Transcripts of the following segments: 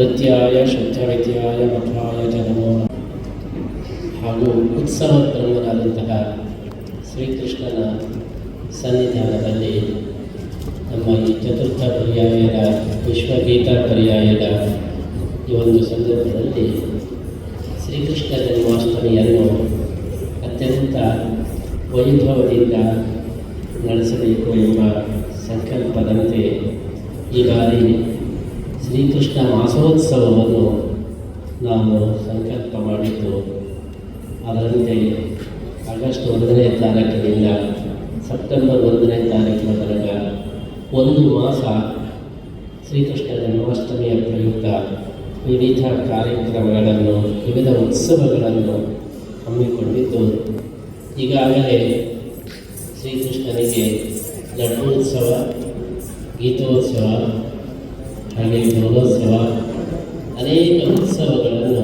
ನೃತ್ಯಾಯ ಶುದ್ಧವಿದ್ಯಾಯ ಮಠಾಯ ಜನಮೋ ನಮಃ. ಹಾಗೂ ಉತ್ಸವ ಪ್ರಮುಖರಾದಂತಹ ಶ್ರೀಕೃಷ್ಣನ ಸನ್ನಿಧಾನದಲ್ಲಿ ನಮ್ಮ ಈ ಚತುರ್ಥ ಪರ್ಯಾಯದ ವಿಶ್ವಗೀತಾ ಪರ್ಯಾಯದ ಈ ಒಂದು ಸಂದರ್ಭದಲ್ಲಿ ಶ್ರೀಕೃಷ್ಣ ಜನ್ಮಾಷ್ಟಮಿಯನ್ನು ಅತ್ಯಂತ ವೈಭವದಿಂದ ನಡೆಸಬೇಕು ಎಂಬ ಸಂಕಲ್ಪದಂತೆ ಈ ಬಾರಿ ಶ್ರೀಕೃಷ್ಣ ಮಾಸೋತ್ಸವವನ್ನು ನಾನು ಸಂಕಲ್ಪ ಮಾಡಿದ್ದು, ಅದರಂತೆ ಆಗಸ್ಟ್ ಒಂದನೇ ತಾರೀಕಿನಿಂದ ಸೆಪ್ಟೆಂಬರ್ ಒಂದನೇ ತಾರೀಕಿನ ತನಕ ಒಂದು ಮಾಸ ಶ್ರೀಕೃಷ್ಣ ಜನ್ಮಾಷ್ಟಮಿಯ ಪ್ರಯುಕ್ತ ವಿವಿಧ ಕಾರ್ಯಕ್ರಮಗಳನ್ನು, ವಿವಿಧ ಉತ್ಸವಗಳನ್ನು ಹಮ್ಮಿಕೊಂಡಿದ್ದು, ಈಗಾಗಲೇ ಶ್ರೀಕೃಷ್ಣನಿಗೆ ಲಡ್ಡೋತ್ಸವ, ಗೀತೋತ್ಸವ ಹಾಗೆ ಗೌರೋತ್ಸವ ಅನೇಕ ಉತ್ಸವಗಳನ್ನು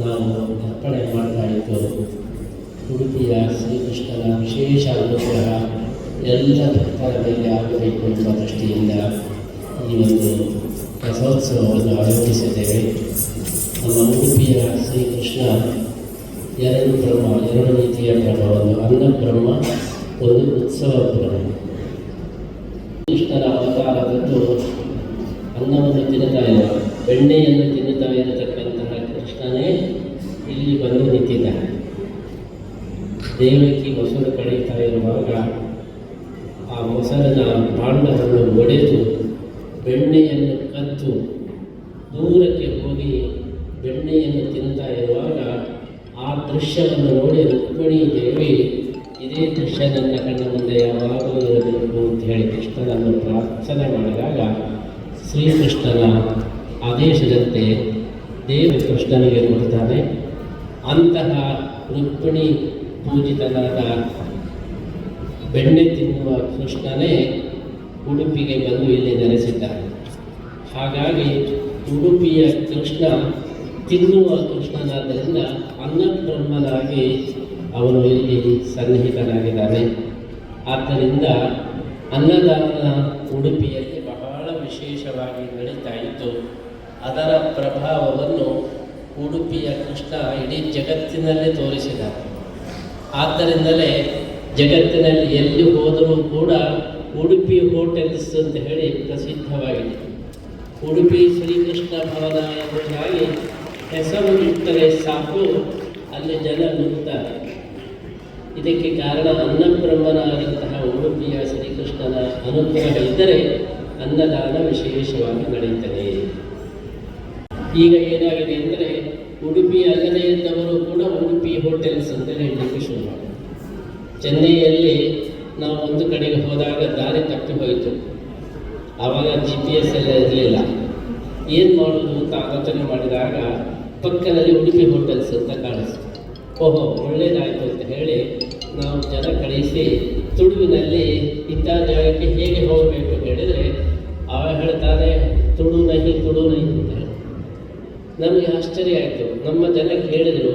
ನಾವು ಅರ್ಪಣೆ ಮಾಡ್ತಾ ಇದ್ದೆವು ಉಡುಪಿಯ ಶ್ರೀಕೃಷ್ಣನ ವಿಶೇಷ ಅನುಗ್ರಹ ಎಲ್ಲ ಭಕ್ತರ ಮೇಲೆ ಆಗಬೇಕು ಎಂಬ ದೃಷ್ಟಿಯಿಂದ ಈ ಒಂದು ರಥೋತ್ಸವವನ್ನು ಆಯೋಜಿಸಿದ್ದೇವೆ. ನಮ್ಮ ಉಡುಪಿಯ ಶ್ರೀಕೃಷ್ಣ ಎರಡು ಬ್ರಹ್ಮ, ಎರಡು ರೀತಿಯ ಬ್ರಹ್ಮವನ್ನು, ಅನ್ನ ಬ್ರಹ್ಮ, ಒಂದು ಉತ್ಸವ ಬ್ರಹ್ಮ. ಕೃಷ್ಣನ ಅನ್ನವನ್ನು ತಿನ್ನುತ್ತಾ ಇಲ್ಲ ಬೆಣ್ಣೆಯನ್ನು ತಿನ್ನುತ್ತಾ ಇರತಕ್ಕಂತಹ ಕೃಷ್ಣನೇ ಇಲ್ಲಿ ಬಂದು ನಿಂತಿದ್ದಾನೆ ದೇವಕಿ ಮೊಸರು ಕಳೆಯುತ್ತಾ ಇರುವಾಗ ಆ ಮೊಸರಿನ ಬಾಂಡವನ್ನು ಒಡೆದು ಬೆಣ್ಣೆಯನ್ನು ಕದ್ದು ದೂರಕ್ಕೆ ಹೋಗಿ ಬೆಣ್ಣೆಯನ್ನು ತಿನ್ನುತ್ತಾ ಇರುವಾಗ ಆ ದೃಶ್ಯವನ್ನು ನೋಡಿ ರುಕ್ಮಿಣಿ ದೇವಿ, ಇದೇ ದೃಶ್ಯ ನನ್ನ ಕಣ್ಣ ಮುಂದೆ ಯಾವಾಗಲೂ ಇರಬೇಕು ಅಂತ ಹೇಳಿ ಕೃಷ್ಣನನ್ನು ಪ್ರಾರ್ಥನೆ ಮಾಡಿದಾಗ ಶ್ರೀಕೃಷ್ಣನ ಆದೇಶದಂತೆ ದೇವ ಕೃಷ್ಣನಿಗೆ ಕೊಡ್ತಾನೆ ಅಂತಹ ರುಕ್ಮಿಣಿ ಪೂಜಿತನಾದ ಬೆಣ್ಣೆ ತಿನ್ನುವ ಕೃಷ್ಣನೇ ಉಡುಪಿಗೆ ಬಂದು ಇಲ್ಲಿ ನೆಲೆಸಿದ್ದಾನೆ. ಹಾಗಾಗಿ ಉಡುಪಿಯ ಕೃಷ್ಣ ತಿನ್ನುವ ಕೃಷ್ಣನಾದ್ದರಿಂದ ಅನ್ನಬ್ರಹ್ಮನಾಗಿ ಅವನು ಇಲ್ಲಿ ಸನ್ನಿಹಿತನಾಗಿದ್ದಾನೆ. ಆದ್ದರಿಂದ ಅನ್ನದಾನ ಉಡುಪಿಯಲ್ಲಿ ಬಹಳ ವಿಶೇಷವಾಗಿ ನಡೀತಾ ಇತ್ತು ಅದರ ಪ್ರಭಾವವನ್ನು ಉಡುಪಿಯ ಕೃಷ್ಣ ಇಡೀ ಜಗತ್ತಿನಲ್ಲೇ ತೋರಿಸಿದ ಆದ್ದರಿಂದಲೇ ಜಗತ್ತಿನಲ್ಲಿ ಎಲ್ಲಿ ಹೋದರೂ ಕೂಡ ಉಡುಪಿ ಹೋಟೆಲ್ಸ್ ಅಂತ ಹೇಳಿ ಪ್ರಸಿದ್ಧವಾಗಿದೆ. ಉಡುಪಿ ಶ್ರೀಕೃಷ್ಣ ಭವನ ಎಂಬುದಾಗಿ ಹೆಸರು ಇಟ್ಟರೆ ಸಾಕು, ಅಲ್ಲಿ ಜನ ನುಗ್ತಾರೆ. ಇದಕ್ಕೆ ಕಾರಣ ಅನ್ನಬ್ರಹ್ಮನಾದಂತಹ ಉಡುಪಿಯ ಶ್ರೀಕೃಷ್ಣನ ಅನುಗ್ರಹ ಇದ್ದರೆ ಅನ್ನದಾನ ವಿಶೇಷವಾಗಿ ನಡೆಯುತ್ತದೆ. ಈಗ ಏನಾಗಿದೆ ಅಂದರೆ ಉಡುಪಿ ಅಲ್ಲದೇ ಇದ್ದವರು ಕೂಡ ಉಡುಪಿ ಹೋಟೆಲ್ಸ್ ಅಂತ ಹೇಳಲಿಕ್ಕೆ ಶುರು. ಚೆನ್ನೈಯಲ್ಲಿ ನಾವು ಒಂದು ಕಡೆಗೆ ಹೋದಾಗ ದಾರಿ ತಪ್ಪಿ ಹೋಯಿತು. ಆವಾಗ ಜಿ ಪಿ ಎಸ್ ಎಲ್ಲ ಇರಲಿಲ್ಲ. ಏನು ಮಾಡೋದು ಅಂತ ಆಲೋಚನೆ ಮಾಡಿದಾಗ ಪಕ್ಕದಲ್ಲಿ ಉಡುಪಿ ಹೋಟೆಲ್ಸ್ ಅಂತ ಕಾಣಿಸ್ತು. ಓಹೋ, ಒಳ್ಳೇದಾಯಿತು ಅಂತ ಹೇಳಿ ನಾವು ಜನ ಕಳಿಸಿ ತುಳುವಿನಲ್ಲಿ ಇಂಥ ಜಾಗಕ್ಕೆ ಹೇಗೆ ಹೋಗಬೇಕು ಹೇಳಿದರೆ, ಅವ ಹೇಳ್ತಾರೆ ತುಳು ನಹಿ ತುಳು ನಹಿ ಅಂತ ನಮಗೆ ಆಶ್ಚರ್ಯ ಆಯಿತು. ನಮ್ಮ ಜನಕ್ಕೆ ಹೇಳಿದರು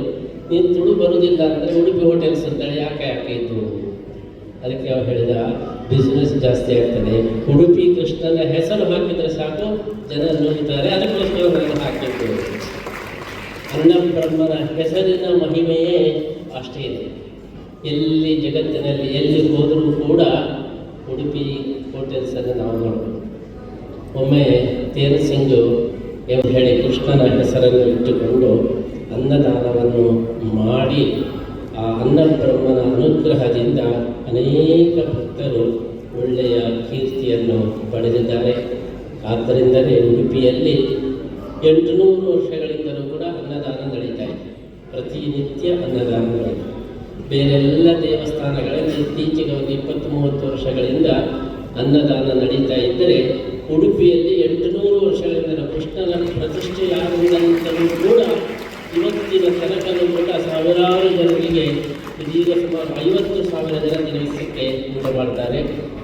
ನೀನು ತುಳು ಬರುವುದಿಲ್ಲ ಅಂದರೆ ಉಡುಪಿ ಹೋಟೆಲ್ಸ್ ಅಂತೇಳಿ ಯಾಕೆ ಯಾಕೆ ಇದ್ದು? ಅದಕ್ಕೆ ಅವ್ರು ಹೇಳಿದ ಬಿಸ್ನೆಸ್ ಜಾಸ್ತಿ ಆಗ್ತದೆ. ಉಡುಪಿ ಕೃಷ್ಣನ ಹೆಸರು ಹಾಕಿದರೆ ಸಾಕು, ಜನ ನೋಡ್ತಾರೆ, ಅದಕ್ಕೋಸ್ಕರ ನಾನು ಅನ್ನ ಅನ್ನಬ್ರಹ್ಮನ ಹೆಸರಿನ ಮಹಿಮೆಯೇ ಅಷ್ಟೇ ಇದೆ. ಎಲ್ಲಿ ಜಗತ್ತಿನಲ್ಲಿ ಎಲ್ಲಿ ಹೋದರೂ ಕೂಡ ಉಡುಪಿ ಹೋಟೆಲ್ಸನ್ನು ನಾವು ನೋಡಬೇಕು. ಒಮ್ಮೆ ತೇರ್ ಸಿಂಗ್ ಎಂದು ಹೇಳಿ ಕೃಷ್ಣನ ಹೆಸರನ್ನು ಇಟ್ಟುಕೊಂಡು ಅನ್ನದಾನವನ್ನು ಮಾಡಿ ಆ ಅನ್ನಬ್ರಹ್ಮನ ಅನುಗ್ರಹದಿಂದ ಅನೇಕ ಭಕ್ತರು ಒಳ್ಳೆಯ ಕೀರ್ತಿಯನ್ನು ಪಡೆದಿದ್ದಾರೆ. ಆದ್ದರಿಂದಲೇ ಉಡುಪಿಯಲ್ಲಿ ಎಂಟುನೂರು ವರ್ಷಗಳಿಂದಲೂ ಕೂಡ ಅನ್ನದಾನ ನಡೀತಾ ಇದೆ. ಪ್ರತಿನಿತ್ಯ ಅನ್ನದಾನ ನಡೆಯಿತು ಬೇರೆಲ್ಲ ದೇವಸ್ಥಾನಗಳಲ್ಲಿ ಇತ್ತೀಚೆಗೆ ಒಂದು ಇಪ್ಪತ್ತು ಮೂವತ್ತು ವರ್ಷಗಳಿಂದ ಅನ್ನದಾನ ನಡೀತಾ ಇದ್ದರೆ ಉಡುಪಿಯಲ್ಲಿ ಎಂಟುನೂರು ವರ್ಷಗಳಿಂದ ಕೃಷ್ಣನ ಪ್ರತಿಷ್ಠೆಯಾಗುವುದಂತಲೂ ಕೂಡ ಇವತ್ತಿನ ತನಕನೂ ಕೂಡ ಸಾವಿರಾರು ಜನರಿಗೆ ಇದೀಗ ಸುಮಾರು ಐವತ್ತು ಸಾವಿರ ಜನ ದಿನಕ್ಕೆ ಊಟ ಮಾಡ್ತಾರೆ.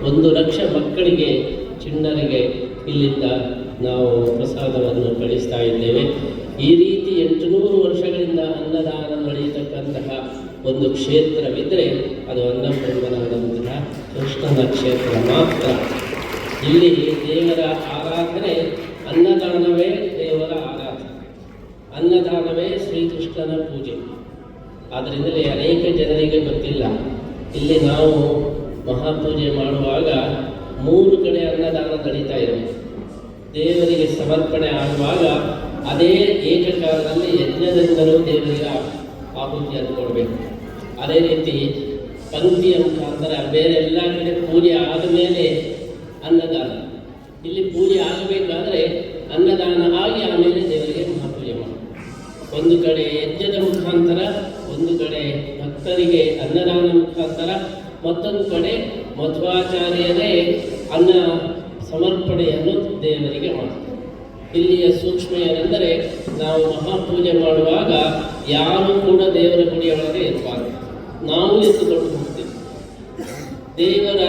ಒಂದು ಲಕ್ಷ ಮಕ್ಕಳಿಗೆ, ಚಿಣ್ಣರಿಗೆ ಇಲ್ಲಿಂದ ನಾವು ಪ್ರಸಾದವನ್ನು ಕಳಿಸ್ತಾ ಇದ್ದೇವೆ. ಈ ರೀತಿ ಎಂಟುನೂರು ವರ್ಷಗಳಿಂದ ಅನ್ನದಾನ ನಡೆಯತಕ್ಕಂತಹ ಒಂದು ಕ್ಷೇತ್ರವಿದ್ದರೆ ಅದು ಅನ್ನಪೂರ್ಣನಾದಂತಹ ಕೃಷ್ಣನ ಕ್ಷೇತ್ರ ಮಾತ್ರ. ಇಲ್ಲಿ ದೇವರ ಆರಾಧನೆ ಅನ್ನದಾನವೇ ದೇವರ ಆರಾಧನೆ. ಅನ್ನದಾನವೇ ಶ್ರೀಕೃಷ್ಣನ ಪೂಜೆ. ಆದ್ದರಿಂದಲೇ ಅನೇಕ ಜನರಿಗೆ ಗೊತ್ತಿಲ್ಲ. ಇಲ್ಲಿ ನಾವು ಮಹಾಪೂಜೆ ಮಾಡುವಾಗ ಮೂರು ಕಡೆ ಅನ್ನದಾನ ನಡೀತಾ ಇರಬೇಕು. ದೇವರಿಗೆ ಸಮರ್ಪಣೆ ಆಗುವಾಗ ಅದೇ ಏಕಕಾಲದಲ್ಲಿ ಯಜ್ಞದಿಂದಲೂ ದೇವರಿಗೆ ಆಹುತಿಯನ್ನು ಕೊಡಬೇಕು ಅದೇ ರೀತಿ ಪಂಕ್ತಿಯ ಮುಖಾಂತರ ಬೇರೆ ಎಲ್ಲ ಕಡೆ ಪೂಜೆ ಆದ ಮೇಲೆ ಅನ್ನದಾನ. ಇಲ್ಲಿ ಪೂಜೆ ಆಗಬೇಕಾದ್ರೆ ಅನ್ನದಾನ ಆಗಿ ಆಮೇಲೆ ದೇವರಿಗೆ ಮಹಾಪೂಜೆ ಮಾಡಬೇಕು ಒಂದು ಕಡೆ ಯಜ್ಞದ ಮುಖಾಂತರ, ಒಂದು ಕಡೆ ಭಕ್ತರಿಗೆ ಅನ್ನದಾನ ಮುಖಾಂತರ, ಮತ್ತೊಂದು ಕಡೆ ಮಧ್ವಾಚಾರ್ಯರೇ ಅನ್ನ ಸಮರ್ಪಣೆಯನ್ನು ದೇವರಿಗೆ ಮಾಡ್ತಾರೆ. ಇಲ್ಲಿಯ ಸೂಕ್ಷ್ಮ ಏನೆಂದರೆ ನಾವು ಮಹಾಪೂಜೆ ಮಾಡುವಾಗ ಯಾರು ಕೂಡ ದೇವರ ಗುಡಿಯೊಳಗೆ ಇರಬಾರದು. ನಾವು ಎತ್ತುಕೊಂಡು ಹೋಗ್ತೇವೆ. ದೇವರ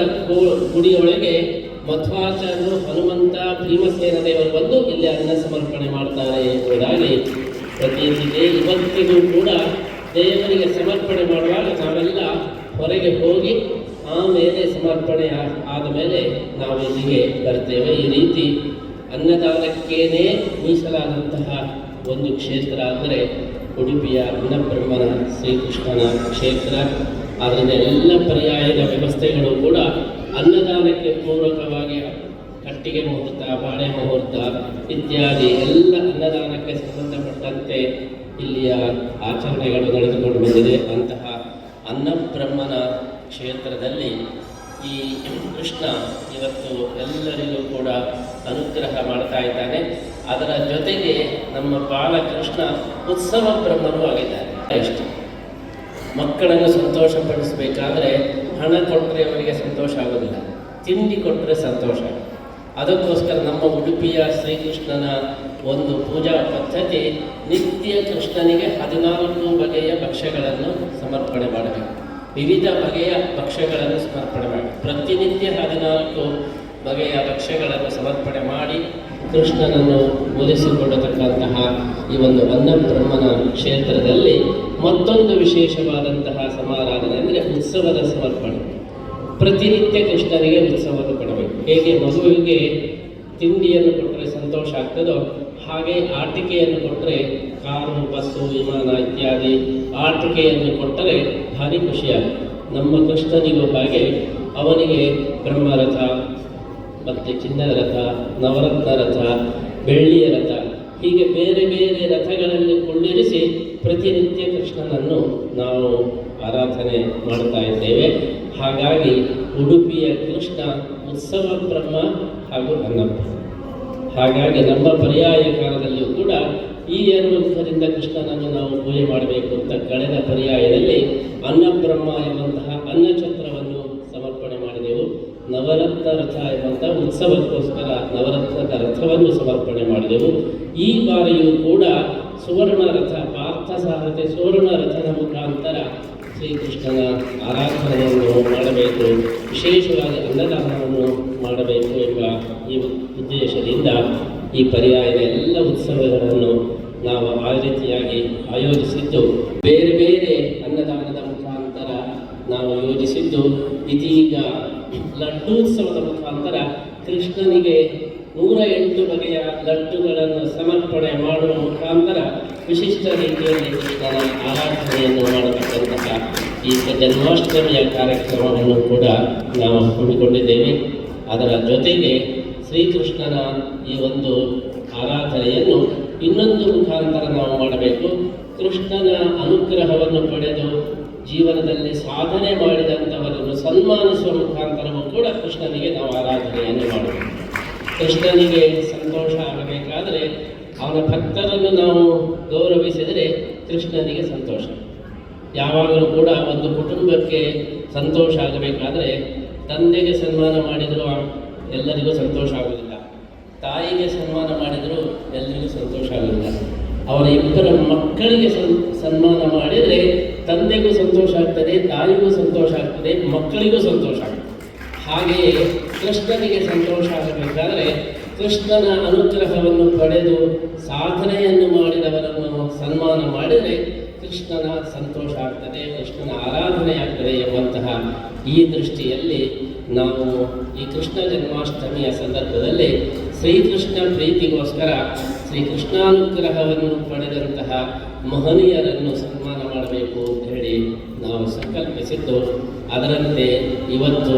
ಗುಡಿಯೊಳಗೆ ಮಧ್ವಾಚಾರ್ಯರು ಹನುಮಂತ ಭೀಮಸೇನ ದೇವರು ಬಂದು ಇಲ್ಲಿ ಅನ್ನ ಸಮರ್ಪಣೆ ಮಾಡ್ತಾರೆ ಎಂಬುದಾಗಿ ಪ್ರತೀತಿದೆ ಇವತ್ತಿಗೂ ಕೂಡ ದೇವರಿಗೆ ಸಮರ್ಪಣೆ ಮಾಡುವಾಗ ನಾವೆಲ್ಲ ಹೊರಗೆ ಹೋಗಿ ಆಮೇಲೆ ಸಮರ್ಪಣೆ ಆದ ಮೇಲೆ ನಾವು ಇಲ್ಲಿಗೆ ಬರ್ತೇವೆ. ಈ ರೀತಿ ಅನ್ನದಾನಕ್ಕೇನೆ ಮೀಸಲಾದಂತಹ ಒಂದು ಕ್ಷೇತ್ರ ಅಂದರೆ ಉಡುಪಿಯ ಅನ್ನಬ್ರಹ್ಮನ ಶ್ರೀಕೃಷ್ಣನ ಕ್ಷೇತ್ರ. ಅದರಿಂದ ಎಲ್ಲ ಪರ್ಯಾಯದ ವ್ಯವಸ್ಥೆಗಳು ಕೂಡ ಅನ್ನದಾನಕ್ಕೆ ಪೂರಕವಾಗಿ ಕಟ್ಟಿಗೆ ಮುಹೂರ್ತ, ಬಾಳೆ ಮುಹೂರ್ತ ಇತ್ಯಾದಿ ಎಲ್ಲ ಅನ್ನದಾನಕ್ಕೆ ಸಂಬಂಧಪಟ್ಟಂತೆ ಇಲ್ಲಿಯ ಆಚರಣೆಗಳು ನಡೆದುಕೊಂಡು ಬಂದಿದೆ. ಅಂತಹ ಅನ್ನಬ್ರಹ್ಮನ ಕ್ಷೇತ್ರದಲ್ಲಿ ಈ ಕೃಷ್ಣ ಇವತ್ತು ಎಲ್ಲರಿಗೂ ಕೂಡ ಅನುಗ್ರಹ ಮಾಡ್ತಾ ಇದ್ದಾನೆ. ಅದರ ಜೊತೆಗೆ ನಮ್ಮ ಬಾಲಕೃಷ್ಣ ಉತ್ಸವ ಬ್ರಹ್ಮನೂ ಆಗಿದ್ದಾರೆ ಮಕ್ಕಳನ್ನು ಸಂತೋಷಪಡಿಸಬೇಕಾದ್ರೆ ಹಣ ಕೊಟ್ಟರೆ ಅವರಿಗೆ ಸಂತೋಷ ಆಗೋದಿಲ್ಲ. ತಿಂಡಿ ಕೊಟ್ಟರೆ ಸಂತೋಷ. ಅದಕ್ಕೋಸ್ಕರ ನಮ್ಮ ಉಡುಪಿಯ ಶ್ರೀಕೃಷ್ಣನ ಒಂದು ಪೂಜಾ ಪದ್ಧತಿ ನಿತ್ಯ ಕೃಷ್ಣನಿಗೆ ಹದಿನಾಲ್ಕು ಬಗೆಯ ಭಕ್ಷ್ಯಗಳನ್ನು ಸಮರ್ಪಣೆ ಮಾಡಬೇಕು. ವಿವಿಧ ಬಗೆಯ ಭಕ್ಷ್ಯಗಳನ್ನು ಸಮರ್ಪಣೆ ಮಾಡಿ. ಪ್ರತಿನಿತ್ಯ ಹದಿನಾಲ್ಕು ಬಗೆಯ ಭಕ್ಷ್ಯಗಳನ್ನು ಸಮರ್ಪಣೆ ಮಾಡಿ ಕೃಷ್ಣನನ್ನು ಒಲಿಸಿಕೊಡತಕ್ಕಂತಹ ಈ ಒಂದು ಅನ್ನಬ್ರಹ್ಮನ ಕ್ಷೇತ್ರದಲ್ಲಿ ಮತ್ತೊಂದು ವಿಶೇಷವಾದಂತಹ ಸಮಾರಾಧನೆ ಅಂದರೆ ಉತ್ಸವದ ಸಮರ್ಪಣೆ. ಪ್ರತಿನಿತ್ಯ ಕೃಷ್ಣನಿಗೆ ಉತ್ಸವವನ್ನು ಕೊಡಬೇಕು. ಹೇಗೆ ಮಗುವಿಗೆ ತಿಂಡಿಯನ್ನು ಕೊಟ್ಟರೆ ಸಂತೋಷ ಆಗ್ತದೋ ಹಾಗೆ ಆಟಿಕೆಯನ್ನು ಕೊಟ್ಟರೆ ಕಾರು, ಬಸ್ಸು, ವಿಮಾನ ಇತ್ಯಾದಿ ಆಟಿಕೆಯನ್ನು ಕೊಟ್ಟರೆ ಭಾರಿ ಖುಷಿಯಾಗುತ್ತೆ. ನಮ್ಮ ಕೃಷ್ಣನಿಗೂ ಹಾಗೆ ಅವನಿಗೆ ಬ್ರಹ್ಮರಥ ಮತ್ತು ಚಿನ್ನದ ರಥ, ನವರತ್ನ ರಥ, ಬೆಳ್ಳಿಯ ರಥ, ಹೀಗೆ ಬೇರೆ ಬೇರೆ ರಥಗಳಲ್ಲಿ ಕೊಳ್ಳಿರಿಸಿ ಪ್ರತಿನಿತ್ಯ ಕೃಷ್ಣನನ್ನು ನಾವು ಆರಾಧನೆ ಮಾಡ್ತಾ ಇದ್ದೇವೆ. ಹಾಗಾಗಿ ಉಡುಪಿಯ ಕೃಷ್ಣ ಉತ್ಸವ ಬ್ರಹ್ಮ ಹಾಗೂ ಅನ್ನಬ್ರಹ್ಮ ಹಾಗಾಗಿ ನಮ್ಮ ಪರ್ಯಾಯ ಕಾಲದಲ್ಲಿಯೂ ಕೂಡ ಈ ಎರಡು ಮುಖದಿಂದ ಕೃಷ್ಣನನ್ನು ನಾವು ಪೂಜೆ ಮಾಡಬೇಕು ಅಂತ ಕಳೆದ ಪರ್ಯಾಯದಲ್ಲಿ ಅನ್ನಬ್ರಹ್ಮ ಎಂಬಂತಹ ಅನ್ನ ಸಮರ್ಪಣೆ ಮಾಡಿದೆವು ನವರತ್ನ ರಥ ಎಂಬಂತಹ ಉತ್ಸವಕ್ಕೋಸ್ಕರ ನವರತ್ನದ ರಥವನ್ನು ಸಮರ್ಪಣೆ ಮಾಡಿದೆವು. ಈ ಬಾರಿಯೂ ಕೂಡ ಸುವರ್ಣ ರಥ ಪಾರ್ಥ ಸಾರಥಿ ಸುವರ್ಣ ರಥದ ಮುಖಾಂತರ ಶ್ರೀಕೃಷ್ಣನ ಆರಾಧನೆಯನ್ನು ಮಾಡಬೇಕು, ವಿಶೇಷವಾಗಿ ಅನ್ನದಾನವನ್ನು ಮಾಡಬೇಕು ಎಂಬ ಈ ಉದ್ದೇಶದಿಂದ ಈ ಪರ್ಯಾಯದ ಎಲ್ಲ ಉತ್ಸವಗಳನ್ನು ನಾವು ಆ ರೀತಿಯಾಗಿ ಆಯೋಜಿಸಿದ್ದು. ಬೇರೆ ಬೇರೆ ಅನ್ನದಾನದ ಮುಖಾಂತರ ನಾವು ಯೋಜಿಸಿದ್ದು. ಇದೀಗ ಲಡ್ಡೂತ್ಸವದ ಮುಖಾಂತರ ಕೃಷ್ಣನಿಗೆ ನೂರ ಎಂಟು ಬಗೆಯ ಲಡ್ಡುಗಳನ್ನು ಸಮರ್ಪಣೆ ಮಾಡುವ ಮುಖಾಂತರ ವಿಶಿಷ್ಟ ರೀತಿಯಲ್ಲಿ ಕೃಷ್ಣನ ಆರಾಧನೆಯನ್ನು ಮಾಡತಕ್ಕಂತಹ ಈ ಜನ್ಮಾಷ್ಟಮಿಯ ಕಾರ್ಯಕ್ರಮವನ್ನು ಕೂಡ ನಾವು ಹಮ್ಮಿಕೊಂಡಿದ್ದೇವೆ. ಅದರ ಜೊತೆಗೆ ಶ್ರೀಕೃಷ್ಣನ ಈ ಒಂದು ಆರಾಧನೆಯನ್ನು ಇನ್ನೊಂದು ಮುಖಾಂತರ ನಾವು ಮಾಡಬೇಕು. ಕೃಷ್ಣನ ಅನುಗ್ರಹವನ್ನು ಪಡೆದು ಜೀವನದಲ್ಲಿ ಸಾಧನೆ ಮಾಡಿದಂಥವರನ್ನು ಸನ್ಮಾನಿಸುವ ಮುಖಾಂತರವೂ ಕೂಡ ಕೃಷ್ಣನಿಗೆ ನಾವು ಆರಾಧನೆಯನ್ನು ಮಾಡಬೇಕು ಕೃಷ್ಣನಿಗೆ ಸಂತೋಷ ಆಗಬೇಕಾದರೆ ಅವನ ಭಕ್ತರನ್ನು ನಾವು ಗೌರವಿಸಿದರೆ ಕೃಷ್ಣನಿಗೆ ಸಂತೋಷ. ಯಾವಾಗಲೂ ಕೂಡ ಒಂದು ಕುಟುಂಬಕ್ಕೆ ಸಂತೋಷ ಆಗಬೇಕಾದರೆ ತಂದೆಗೆ ಸನ್ಮಾನ ಮಾಡಿದರೂ ಎಲ್ಲರಿಗೂ ಸಂತೋಷ ಆಗುವುದಿಲ್ಲ. ತಾಯಿಗೆ ಸನ್ಮಾನ ಮಾಡಿದರೂ ಎಲ್ಲರಿಗೂ ಸಂತೋಷ ಆಗುವುದಿಲ್ಲ. ಅವರ ಇಬ್ಬರ ಮಕ್ಕಳಿಗೆ ಸನ್, ಸನ್ಮಾನ ಮಾಡಿದರೆ ತಂದೆಗೂ ಸಂತೋಷ ಆಗ್ತದೆ, ತಾಯಿಗೂ ಸಂತೋಷ ಆಗ್ತದೆ, ಮಕ್ಕಳಿಗೂ ಸಂತೋಷ ಆಗ್ತದೆ. ಹಾಗೆಯೇ ಕೃಷ್ಣನಿಗೆ ಸಂತೋಷ ಆಗಬೇಕಾದರೆ ಕೃಷ್ಣನ ಅನುಗ್ರಹವನ್ನು ಪಡೆದು ಸಾಧನೆಯನ್ನು ಮಾಡಿದವರನ್ನು ಸನ್ಮಾನ ಮಾಡಿದರೆ ಕೃಷ್ಣನ ಸಂತೋಷ ಆಗ್ತದೆ, ಕೃಷ್ಣನ ಆರಾಧನೆ ಆಗ್ತದೆ ಎಂಬಂತಹ ಈ ದೃಷ್ಟಿಯಲ್ಲಿ ನಾವು ಈ ಕೃಷ್ಣ ಜನ್ಮಾಷ್ಟಮಿಯ ಸಂದರ್ಭದಲ್ಲಿ ಶ್ರೀಕೃಷ್ಣ ಪ್ರೀತಿಗೋಸ್ಕರ ಶ್ರೀ ಕೃಷ್ಣಾನುಗ್ರಹವನ್ನು ಪಡೆದಂತಹ ಮಹನೀಯರನ್ನು ಸನ್ಮಾನ ಮಾಡಬೇಕು ಅಂತ ಹೇಳಿ ನಾವು ಸಂಕಲ್ಪಿಸಿದ್ದು. ಅದರಂತೆ ಇವತ್ತು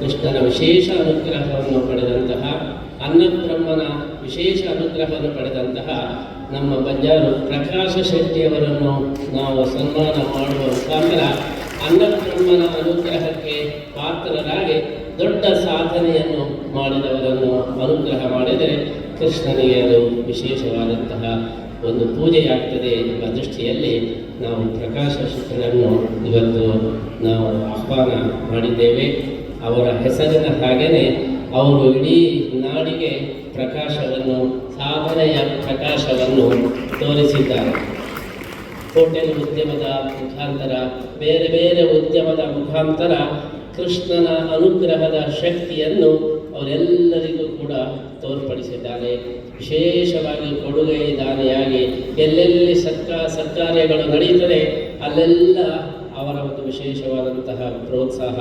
ಕೃಷ್ಣನ ವಿಶೇಷ ಅನುಗ್ರಹವನ್ನು ಪಡೆದಂತಹ ಅನ್ನಬ್ರಹ್ಮನ ವಿಶೇಷ ಅನುಗ್ರಹವನ್ನು ಪಡೆದಂತಹ ನಮ್ಮ ಬಂಜಾರು ಪ್ರಕಾಶ ಶೆಟ್ಟಿಯವರನ್ನು ನಾವು ಸನ್ಮಾನ ಮಾಡುವ ಮುಖಾಂತರ ಅನ್ನಬ್ರಹ್ಮನ ಅನುಗ್ರಹಕ್ಕೆ ಪಾತ್ರರಾಗಿ ದೊಡ್ಡ ಸಾಧನೆಯನ್ನು ಮಾಡಿದವರನ್ನು ಅನುಗ್ರಹ ಮಾಡಿದರೆ ಕೃಷ್ಣನಿಗೆ ಅದು ವಿಶೇಷವಾದಂತಹ ಒಂದು ಪೂಜೆಯಾಗ್ತದೆ ಎಂಬ ದೃಷ್ಟಿಯಲ್ಲಿ ನಾವು ಪ್ರಕಾಶ ಶುಕ್ರನನ್ನು ಇವತ್ತು ನಾವು ಆಹ್ವಾನ ಮಾಡಿದ್ದೇವೆ. ಅವರ ಹೆಸರಿನ ಹಾಗೆಯೇ ಅವರು ಇಡೀ ನಾಡಿಗೆ ಪ್ರಕಾಶವನ್ನು, ಸಾಧನೆಯ ಪ್ರಕಾಶವನ್ನು ತೋರಿಸಿದ್ದಾರೆ. ಹೋಟೆಲ್ ಉದ್ಯಮದ ಮುಖಾಂತರ, ಬೇರೆ ಬೇರೆ ಉದ್ಯಮದ ಮುಖಾಂತರ ಕೃಷ್ಣನ ಅನುಗ್ರಹದ ಶಕ್ತಿಯನ್ನು ಅವರೆಲ್ಲರಿಗೂ ಕೂಡ ತೋರ್ಪಡಿಸಿದ್ದಾನೆ. ವಿಶೇಷವಾಗಿ ಕೊಡುಗೆ ದಾನಿಯಾಗಿ ಎಲ್ಲೆಲ್ಲಿ ಸರ್ಕಾರ ಸರ್ಕಾರಗಳು ನಡೆಯುತ್ತದೆ ಅಲ್ಲೆಲ್ಲ ಅವರ ಒಂದು ವಿಶೇಷವಾದಂತಹ ಪ್ರೋತ್ಸಾಹ,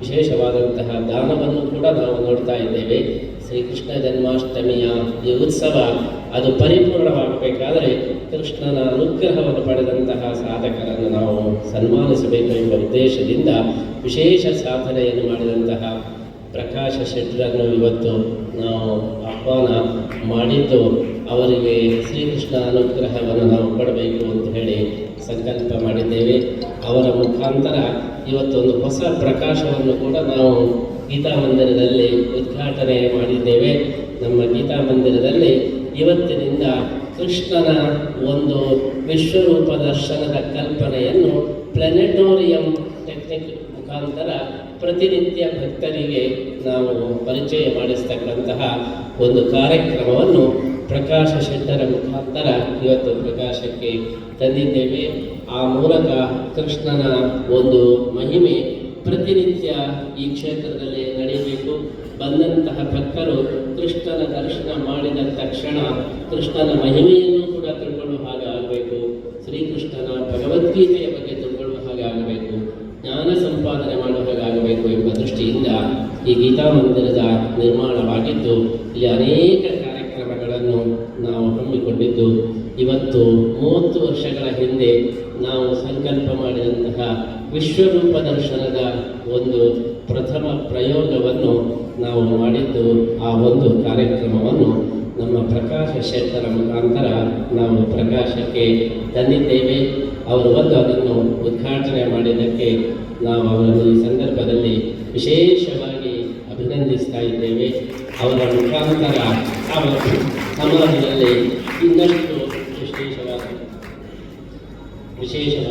ವಿಶೇಷವಾದಂತಹ ದಾನವನ್ನು ಕೂಡ ನಾವು ನೋಡ್ತಾ ಇದ್ದೇವೆ. ಶ್ರೀಕೃಷ್ಣ ಜನ್ಮಾಷ್ಟಮಿಯ ಈ ಉತ್ಸವ, ಅದು ಪರಿಪೂರ್ಣವಾಗಬೇಕಾದರೆ ಕೃಷ್ಣನ ಅನುಗ್ರಹವನ್ನು ಪಡೆದಂತಹ ಸಾಧಕರನ್ನು ನಾವು ಸನ್ಮಾನಿಸಬೇಕು ಎಂಬ ಉದ್ದೇಶದಿಂದ ವಿಶೇಷ ಸಾಧನೆಯನ್ನು ಮಾಡಿದಂತಹ ಪ್ರಕಾಶ ಶೆಟ್ಟರನ್ನು ಇವತ್ತು ನಾವು ಆಹ್ವಾನ ಮಾಡಿದ್ದು, ಅವರಿಗೆ ಶ್ರೀಕೃಷ್ಣ ಅನುಗ್ರಹವನ್ನು ನಾವು ಕೊಡಬೇಕು ಅಂತ ಹೇಳಿ ಸಂಕಲ್ಪ ಮಾಡಿದ್ದೇವೆ. ಅವರ ಮುಖಾಂತರ ಇವತ್ತೊಂದು ಹೊಸ ಪ್ರಕಾಶವನ್ನು ಕೂಡ ನಾವು ಗೀತಾ ಮಂದಿರದಲ್ಲಿ ಉದ್ಘಾಟನೆ ಮಾಡಿದ್ದೇವೆ. ನಮ್ಮ ಗೀತಾ ಮಂದಿರದಲ್ಲಿ ಇವತ್ತಿನಿಂದ ಕೃಷ್ಣನ ಒಂದು ವಿಶ್ವರೂಪ ದರ್ಶನದ ಕಲ್ಪನೆಯನ್ನು ಪ್ಲಾನೆಟೋರಿಯಂ ಟೆಕ್ನಿಕ್ ಮುಖಾಂತರ ಪ್ರತಿನಿತ್ಯ ಭಕ್ತರಿಗೆ ನಾವು ಪರಿಚಯ ಮಾಡಿಸ್ತಕ್ಕಂತಹ ಒಂದು ಕಾರ್ಯಕ್ರಮವನ್ನು ಪ್ರಕಾಶ ಶೆಟ್ಟರ ಮುಖಾಂತರ ಇವತ್ತು ಪ್ರಕಾಶಕ್ಕೆ ತಂದಿದ್ದೇವೆ. ಆ ಮೂಲಕ ಕೃಷ್ಣನ ಒಂದು ಮಹಿಮೆ ಪ್ರತಿನಿತ್ಯ ಈ ಕ್ಷೇತ್ರದಲ್ಲಿ ನಡೆಯಬೇಕು. ಬಂದಂತಹ ಭಕ್ತರು ಕೃಷ್ಣನ ದರ್ಶನ ಮಾಡಿದ ತಕ್ಷಣ ಕೃಷ್ಣನ ಮಹಿಮೆಯನ್ನು ಕೂಡ ತಿಳ್ಕೊಳ್ಳುವ ಹಾಗೆ ಆಗಬೇಕು. ಶ್ರೀಕೃಷ್ಣನ ಭಗವದ್ಗೀತೆಯ ಬಗ್ಗೆ ತಿಳ್ಕೊಳ್ಳುವ ಹಾಗೆ ಆಗಬೇಕು. ಜ್ಞಾನ ಸಂಪಾದನೆ ಮಾಡುವ ಹಾಗೆ ಆಗಬೇಕು ಎಂಬ ದೃಷ್ಟಿಯಿಂದ ಈ ಗೀತಾ ಮಂದಿರದ ನಿರ್ಮಾಣವಾಗಿದ್ದು, ಇಲ್ಲಿ ಅನೇಕ ಕಾರ್ಯಕ್ರಮಗಳನ್ನು ನಾವು ಹಮ್ಮಿಕೊಂಡಿದ್ದು ಇವತ್ತು ಮೂವತ್ತು ವರ್ಷಗಳ ಹಿಂದೆ ನಾವು ಸಂಕಲ್ಪ ಮಾಡಿದಂತಹ ವಿಶ್ವರೂಪ ದರ್ಶನದ ಒಂದು ಪ್ರಥಮ ಪ್ರಯೋಗವನ್ನು ನಾವು ಮಾಡಿದ್ದು ಆ ಒಂದು ಕಾರ್ಯಕ್ರಮವನ್ನು ನಮ್ಮ ಪ್ರಕಾಶ ಶೆಟ್ಟರ ಮುಖಾಂತರ ನಾವು ಪ್ರಕಾಶಕ್ಕೆ ತಂದಿದ್ದೇವೆ. ಅವರು ಬಂದು ಅದನ್ನು ಉದ್ಘಾಟನೆ ಮಾಡಿದ್ದಕ್ಕೆ ನಾವು ಅವರನ್ನು ಈ ಸಂದರ್ಭದಲ್ಲಿ ವಿಶೇಷವಾಗಿ ಅಭಿನಂದಿಸ್ತಾ ಇದ್ದೇವೆ. ಅವರ ಮುಖಾಂತರ ಅವರು ಸಮಾಜದಲ್ಲಿ ಇನ್ನಷ್ಟು ವಿಶೇಷವಾದ ಆ,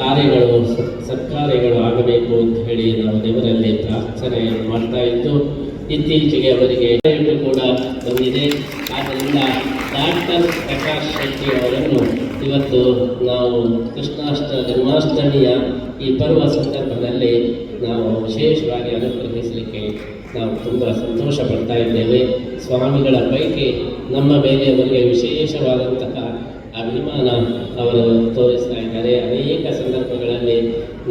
ಕಾರ್ಯಗಳು ಸತ್ಕಾರ್ಯಗಳು ಆಗಬೇಕು ಅಂತ ಹೇಳಿ ನಾವು ದೇವರಲ್ಲಿ ಪ್ರಾರ್ಥನೆ ಮಾಡ್ತಾ ಇದ್ದು, ಇತ್ತೀಚೆಗೆ ಅವರಿಗೆ ಕೂಡ ಬಂದಿದೆ. ಆದ್ದರಿಂದ ಡಾಕ್ಟರ್ ಪ್ರಕಾಶ್ ಶೆಟ್ಟಿ ಅವರನ್ನು ಇವತ್ತು ನಾವು ಕೃಷ್ಣಾಷ್ಟ, ಜನ್ಮಾಷ್ಟಮಿಯ ಈ ಪರ್ವ ಸಂದರ್ಭದಲ್ಲಿ ನಾವು ವಿಶೇಷವಾಗಿ ಅನುಗ್ರಹಿಸಲಿಕ್ಕೆ ನಾವು ತುಂಬ ಸಂತೋಷ ಪಡ್ತಾ ಇದ್ದೇವೆ. ಸ್ವಾಮಿಗಳ ಪೈಕಿ ನಮ್ಮ ಮೇಲೆ ಅವರಿಗೆ ವಿಶೇಷವಾದಂತಹ ಅಭಿಮಾನ ಅವರು ತೋರಿಸ್ತಾ ಇದ್ದಾರೆ. ಅನೇಕ ಸಂದರ್ಭಗಳಲ್ಲಿ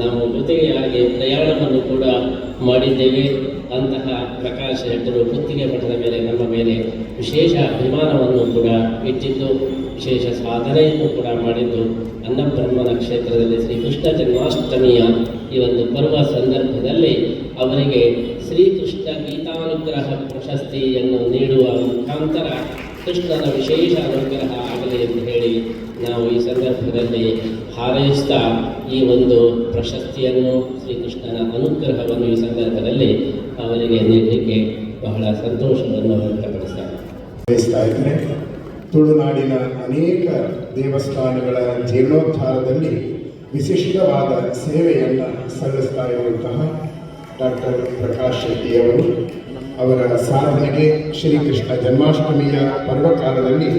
ನಾವು ಜೊತೆಯಾಗಿ ಪ್ರಯಾಣವನ್ನು ಕೂಡ ಮಾಡಿದ್ದೇವೆ. ಅಂತಹ ಪ್ರಕಾಶ್ ಹೆಟ್ಟರು ಗುತ್ತಿಗೆ ಮಠದ ಮೇಲೆ, ನಮ್ಮ ಮೇಲೆ ವಿಶೇಷ ಅಭಿಮಾನವನ್ನು ಕೂಡ ಇಟ್ಟಿದ್ದು, ವಿಶೇಷ ಸಾಧನೆಯನ್ನು ಕೂಡ ಮಾಡಿದ್ದು ಅನ್ನಬ್ರಹ್ಮನ ಕ್ಷೇತ್ರದಲ್ಲಿ ಶ್ರೀಕೃಷ್ಣ ಜನ್ಮಾಷ್ಟಮಿಯ ಈ ಒಂದು ಪರ್ವ ಸಂದರ್ಭದಲ್ಲಿ ಅವರಿಗೆ ಶ್ರೀಕೃಷ್ಣ ಗೀತಾನುಗ್ರಹ ಪ್ರಶಸ್ತಿಯನ್ನು ನೀಡುವ ಮುಖಾಂತರ ಕೃಷ್ಣನ ವಿಶೇಷ ಅನುಗ್ರಹ ಆಗಲಿ ಎಂದು ಹೇಳಿ ನಾವು ಈ ಸಂದರ್ಭದಲ್ಲಿ ಹಾರೈಸ್ತಾ ಈ ಒಂದು ಪ್ರಶಸ್ತಿಯನ್ನು ಶ್ರೀಕೃಷ್ಣನ ಅನುಗ್ರಹವನ್ನು ಈ ಸಂದರ್ಭದಲ್ಲಿ ಅವರಿಗೆ ನೀಡಲಿಕ್ಕೆ ಬಹಳ ಸಂತೋಷವನ್ನು ವ್ಯಕ್ತಪಡಿಸ್ತಾರೆ. ತುಳುನಾಡಿನ ಅನೇಕ ದೇವಸ್ಥಾನಗಳ ಜೀರ್ಣೋದ್ಧಾರದಲ್ಲಿ ವಿಶಿಷ್ಟವಾದ ಸೇವೆಯನ್ನು ಸಲ್ಲಿಸ್ತಾ ಇರುವಂತಹ ಡಾಕ್ಟರ್ ಪ್ರಕಾಶ್ ಶೆಟ್ಟಿಯವರು ಅವರ ಸಾಧನೆಗೆ ಶ್ರೀಕೃಷ್ಣ ಜನ್ಮಾಷ್ಟಮಿಯ ಪರ್ವಕಾಲದಲ್ಲಿ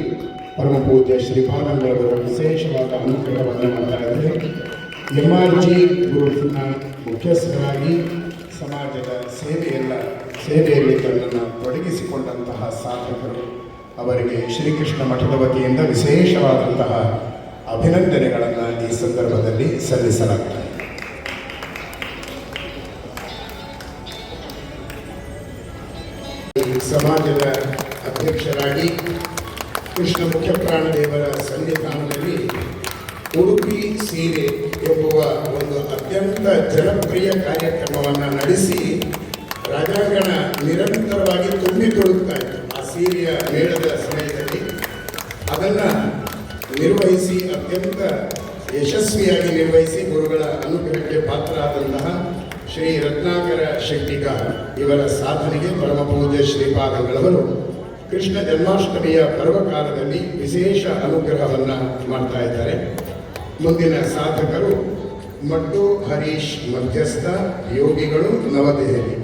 ಪರಮ ಪೂಜ್ಯ ಶ್ರೀಪಾದಂಗಳವರು ವಿಶೇಷವಾದ ಅನುಗ್ರಹವನ್ನು ಮಾಡ್ತಾ ಇದ್ದಾರೆ ಎಂ ಆರ್ ಜಿ ಮುಖ್ಯಸ್ಥರಾಗಿ ಸಮಾಜದ ಸೇವೆಯನ್ನು ಸೇವೆಯಲ್ಲಿ ತನ್ನನ್ನು ತೊಡಗಿಸಿಕೊಂಡಂತಹ ಸಾಧಕರು ಅವರಿಗೆ ಶ್ರೀಕೃಷ್ಣ ಮಠದ ವತಿಯಿಂದ ವಿಶೇಷವಾದಂತಹ ಅಭಿನಂದನೆಗಳನ್ನು ಈ ಸಂದರ್ಭದಲ್ಲಿ ಸಲ್ಲಿಸಲಾಗುತ್ತದೆ ಸಮಾಜದ ಅಧ್ಯಕ್ಷರಾಗಿ ಕೃಷ್ಣ ಮುಖ್ಯ ಪ್ರಾಣದೇವರ ಸನ್ನಿಧಾನದಲ್ಲಿ ಉಡುಪಿ ಸೀರೆ ಎಂಬುವ ಒಂದು ಅತ್ಯಂತ ಜನಪ್ರಿಯ ಕಾರ್ಯಕ್ರಮವನ್ನು ನಡೆಸಿ ರಾಜಾಂಗಣ ನಿರಂತರವಾಗಿ ತುಂಬಿ ಇತ್ತು. ಆ ಸೀರೆಯ ಮೇಳದ ಸಮಯದಲ್ಲಿ ಅದನ್ನು ನಿರ್ವಹಿಸಿ ಅತ್ಯಂತ ಯಶಸ್ವಿಯಾಗಿ ನಿರ್ವಹಿಸಿ ಗುರುಗಳ ಅನುಗ್ರಹಕ್ಕೆ ಪಾತ್ರರಾದಂತಹ ಶ್ರೀ ರತ್ನಾಕರ ಶೆಟ್ಟಿಗ ಇವರ ಸಾಧನೆಗೆ ಪರಮ ಶ್ರೀಪಾದಗಳವರು ಶ್ರೀಪಾದಂಗಳವರು ಕೃಷ್ಣ ಜನ್ಮಾಷ್ಟಮಿಯ ಪರ್ವಕಾಲದಲ್ಲಿ ವಿಶೇಷ ಅನುಗ್ರಹವನ್ನು ಮಾಡ್ತಾ ಇದ್ದಾರೆ. ಮುಂದಿನ ಸಾಧಕರು ಮಟ್ಟು ಹರೀಶ್ ಮಧ್ಯಸ್ಥ ಯೋಗಿಗಳು ನವದೆಹಲಿ.